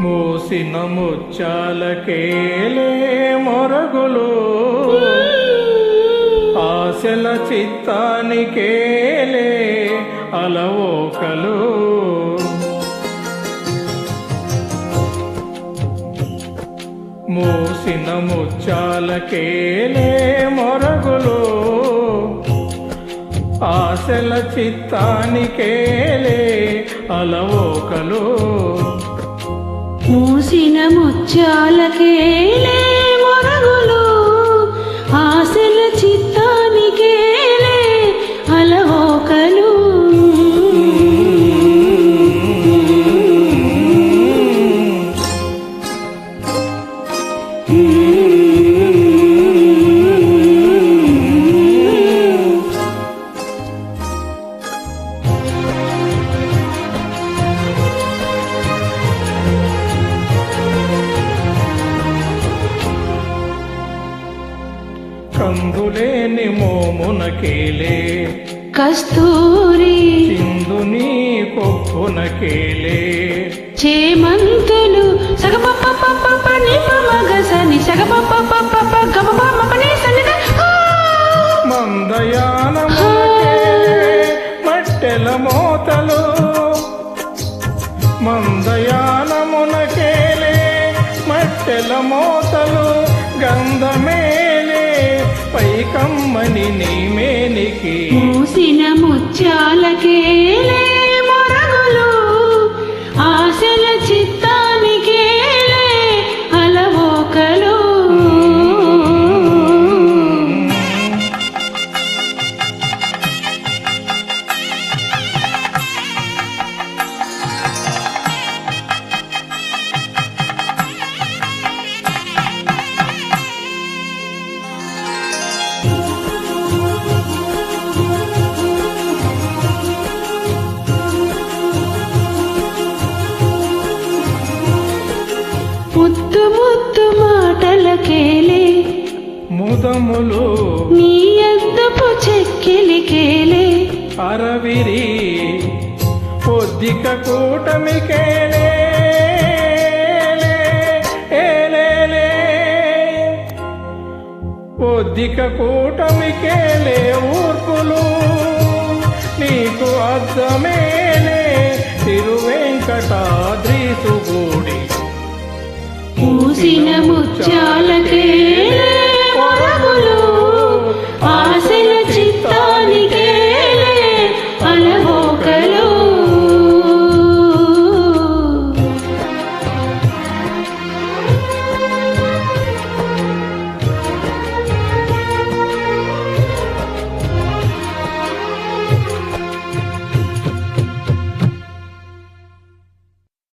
మూసిన ముచ్చాలకేలే మొరగులు. ఆశల చిత్తానికేలే అలవోకలు. మూసిన ముచ్చాలకేలే మొరగులు. ఆశల చిత్తానికేలే అలవోకలు. పూసిన ముత్యాలకేలే కందులేని మోమునకేలే. కస్తూరి సింధుని కొప్పునకేలే చేమంతులు సగపప్ప నిపమగసని సగపప్ప మందయానమునకేలే మట్టెల మోతలు మందయానమునకేలే మట్టెల మోతలు గంధమేలే నీ మేనికి పూసిన ముత్యాలకేలే ముద్దు ముద్దు మాటలకేలే. ముదములు నీ అద్దపు చెక్కిలికేలే. అరవిరి పొద్దిక కూటమికేలే. దిక కూటమికే ఊర్పులు. నీకు అర్థమేనే తిరువెంకటాద్రి సుగూడి. పూసిన ముచ్చాలకే